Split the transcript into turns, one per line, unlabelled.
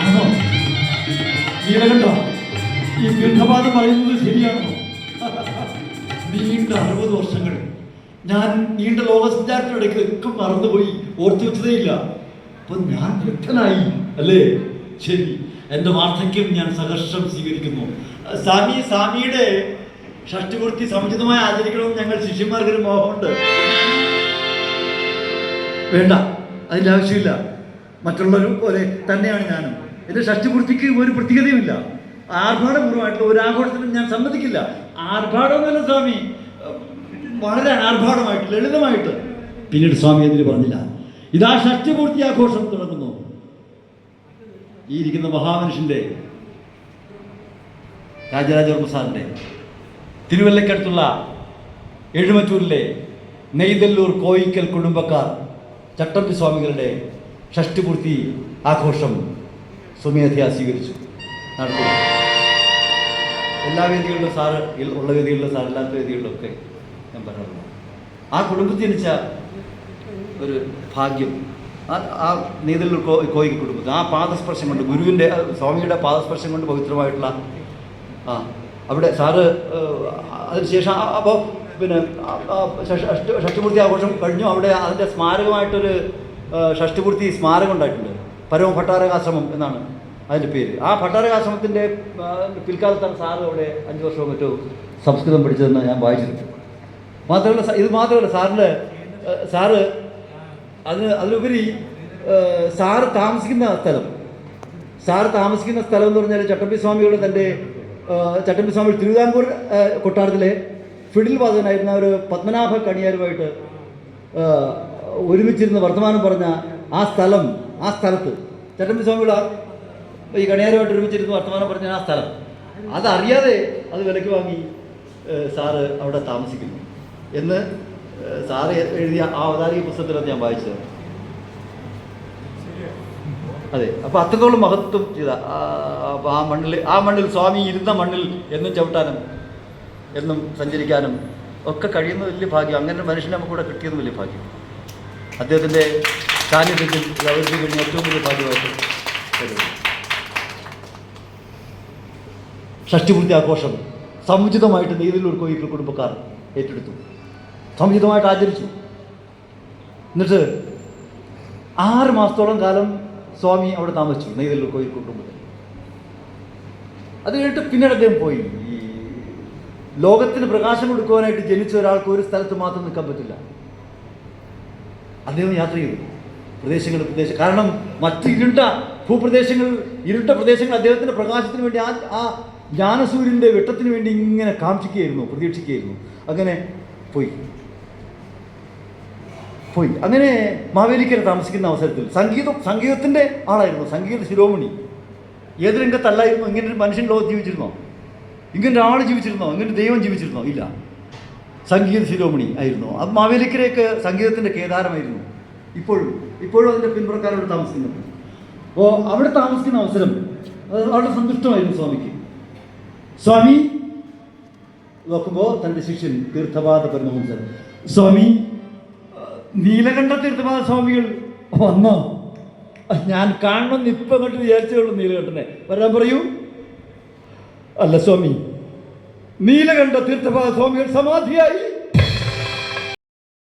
ആണോ? നീലകണ്ഠ ഈ തീർത്ഥപാദം പറയുന്നത് ശരിയാണോ? നീണ്ട അറുപത് വർഷങ്ങൾ. ഞാൻ നീണ്ട ലോകസഞ്ചാരത്തിനിടയ്ക്ക് ഒക്കെ മറന്നുപോയി. ഓർത്തു വെച്ചതേയില്ല. അപ്പൊ ഞാൻ വ്യക്തനായി അല്ലേ? ശരി. എന്റെ വാർദ്ധക്യം ഞാൻ സഹർഷം സ്വീകരിക്കുന്നു. സ്വാമി സ്വാമിയുടെ ഷഷ്ടിപൂർത്തി സമുചിതമായി ആചരിക്കണമെന്ന് ഞങ്ങൾ ശിഷ്യന്മാർക്കൊരു മോഹമുണ്ട്. വേണ്ട. അതിന്റെ ആവശ്യമില്ല. മറ്റുള്ളവരും പോലെ തന്നെയാണ് ഞാനും. എന്റെ ഷഷ്ടിപൂർത്തിക്ക് ഒരു പ്രത്യേകതയുമില്ല. ആർഭാടപൂർവമായിട്ടുള്ള ഒരു ആഘോഷത്തിനും ഞാൻ സമ്മതിക്കില്ല. ആർഭാടമെന്നല്ല സ്വാമി. വളരെ ആർഭാടമായിട്ട് ലളിതമായിട്ട്. പിന്നീട് സ്വാമി എന്തിനു പറഞ്ഞില്ല. ഇതാ ഷഷ്ടിപൂർത്തി ആഘോഷം തുടങ്ങുന്നു. ഈ ഇരിക്കുന്ന മഹാമനുഷ്യന്റെ രാജരാജവർമ്മ സാറിന്റെ തിരുവല്ലക്കടുത്തുള്ള എഴുമറ്റൂരിലെ നെയ്തല്ലൂർ കോയിക്കൽ കുടുംബക്കാർ ചട്ടമ്പി സ്വാമികളുടെ ഷഷ്ടിപൂർത്തി ആഘോഷം സ്വമേധയാ സ്വീകരിച്ചു. നടത്തി. എല്ലാ വേദികളിലും സാറ് ഉള്ള വേദികളിലും സാർ വേദികളിലും ഒക്കെ ഞാൻ പറയാറുണ്ട് ആ കുടുംബത്തിൽ ജനിച്ച ഒരു ഭാഗ്യം ആ ആ നെയ്തല്ലൂർ കോ കോയിക്കൽ കുടുംബത്തിൽ ആ പാദസ്പർശം കൊണ്ട് ഗുരുവിന്റെ സ്വാമിയുടെ പാദസ്പർശം കൊണ്ട് പവിത്രമായിട്ടുള്ള ആ അവിടെ സാറ് അതിനുശേഷം അപ്പോൾ പിന്നെ ഷഷ്ടിപൂർത്തി ആഘോഷം കഴിഞ്ഞു. അവിടെ അതിന്റെ സ്മാരകമായിട്ടൊരു ഷഷ്ടിപൂർത്തി സ്മാരകം ഉണ്ടായിട്ടുണ്ട്. പരമ ഭട്ടാരകാശ്രമം എന്നാണ് അതിന്റെ പേര്. ആ ഭട്ടാരകാശ്രമത്തിന്റെ പിൽക്കാലത്താണ് സാറ് അവിടെ അഞ്ച് വർഷവും മറ്റോ സംസ്കൃതം പഠിച്ചതെന്ന് ഞാൻ വായിച്ചിട്ടുണ്ട്. മാത്രമല്ല ഇത് മാത്രമല്ല സാറിന്റെ സാറ് അതിന് അതിലുപരി സാറ് താമസിക്കുന്ന സ്ഥലം. സാറ് താമസിക്കുന്ന സ്ഥലം എന്ന് പറഞ്ഞാൽ ചട്ടമ്പി സ്വാമിയുടെ തന്റെ ചട്ടമ്പി സ്വാമി തിരുവിതാംകൂർ കൊട്ടാരത്തിലെ ഫിഡിൽ വാദകനായിരുന്ന ഒരു പത്മനാഭ കണിയാരുമായിട്ട് ഒരുമിച്ചിരുന്ന് വർത്തമാനം പറഞ്ഞ ആ സ്ഥലം ആ സ്ഥലത്ത്. ചട്ടമ്പി സ്വാമിയുടെ ആ- ഈ കണിയാരുമായിട്ട് ഒരുമിച്ചിരുന്ന് വർത്തമാനം പറഞ്ഞ ആ സ്ഥലം. അതറിയാതെ അത് വിലക്ക് വാങ്ങി സാറ് അവിടെ താമസിക്കുന്നു. എന്ന് സാറ് എഴുതിയ ആ അവതാരിക പുസ്തകത്തിലാണ് ഞാൻ വായിച്ചത് അതെ. അപ്പൊ അത്രത്തോളം മഹത്വം ചെയ്ത ആ മണ്ണിൽ ആ മണ്ണിൽ സ്വാമി ഇരുന്ന മണ്ണിൽ എന്നും ചവിട്ടാനും എന്നും സഞ്ചരിക്കാനും ഒക്കെ കഴിയുന്ന വലിയ ഭാഗ്യം. അങ്ങനെ മനുഷ്യനെ നമുക്ക് കൂടെ കിട്ടിയത് വലിയ ഭാഗ്യം. അദ്ദേഹത്തിന്റെ സാന്നിധ്യത്തിൽ അവതരിപ്പിക്കുന്ന ഏറ്റവും വലിയ ഭാഗ്യമായിട്ട് ഷഷ്ടിപൂർത്തി ആഘോഷം സമുചിതമായിട്ട് നെയ്തിലൂർ കോയിക്കൽ കുടുംബക്കാർ ഏറ്റെടുത്തു. സമുചിതമായിട്ട് ആചരിച്ചു. എന്നിട്ട് ആറ് മാസത്തോളം കാലം സ്വാമി അവിടെ താമസിച്ചു നെയ്തല്ലൂർ കോയിൽ കുടുംബത്തിൽ. അത് കഴിഞ്ഞിട്ട് പിന്നീട് അദ്ദേഹം പോയി. ഈ ലോകത്തിന് പ്രകാശം കൊടുക്കുവാനായിട്ട് ജനിച്ച ഒരാൾക്ക് ഒരു സ്ഥലത്ത് മാത്രം നിൽക്കാൻ പറ്റില്ല. അദ്ദേഹം യാത്ര ചെയ്തു. പ്രദേശങ്ങൾ പ്രദേശം കാരണം മറ്റ് ഇരുണ്ട ഭൂപ്രദേശങ്ങൾ ഇരുണ്ട പ്രദേശങ്ങൾ അദ്ദേഹത്തിന്റെ പ്രകാശത്തിന് വേണ്ടി ആ ആ ജ്ഞാനസൂര്യന്റെ വെട്ടത്തിന് വേണ്ടി ഇങ്ങനെ കാക്ഷിക്കുകയായിരുന്നു പ്രതീക്ഷിക്കുകയായിരുന്നു. അങ്ങനെ പോയി. പോയി. അങ്ങനെ മാവേലിക്കര താമസിക്കുന്ന അവസരത്തിൽ സംഗീതം സംഗീതത്തിന്റെ ആളായിരുന്നു സംഗീത ശിരോമണി. ഏത് രംഗത്തല്ലായിരുന്നു? ഇങ്ങനെ ഒരു മനുഷ്യൻ ലോകത്ത് ജീവിച്ചിരുന്നോ? ഇങ്ങനെ ഒരാൾ ജീവിച്ചിരുന്നോ? ഇങ്ങനെ ദൈവം ജീവിച്ചിരുന്നോ? ഇല്ല. സംഗീത ശിരോമണി ആയിരുന്നു. അത് മാവേലിക്കരയൊക്കെ സംഗീതത്തിന്റെ കേദാരമായിരുന്നു. ഇപ്പോഴും ഇപ്പോഴും അതിന്റെ പിന്മുറക്കാരോട് താമസിക്കുന്നുണ്ട്. അപ്പോൾ അവിടെ താമസിക്കുന്ന അവസരം വളരെ സന്തുഷ്ടമായിരുന്നു സ്വാമിക്ക്. സ്വാമി നോക്കുമ്പോൾ തന്റെ ശിഷ്യൻ തീർത്ഥപാദ പരമഹംസൻ സ്വാമി നീലകണ്ഠ തീർത്ഥപാദ സ്വാമികൾ വന്നോ? ഞാൻ കാണണമെന്ന് ഇപ്പം അങ്ങോട്ട് വിചാരിച്ചേ ഉള്ളൂ നീലകണ്ഠനെ. വരാൻ പറയൂ. അല്ല സ്വാമി നീലകണ്ഠ തീർത്ഥപാദ സ്വാമികൾ സമാധിയായി.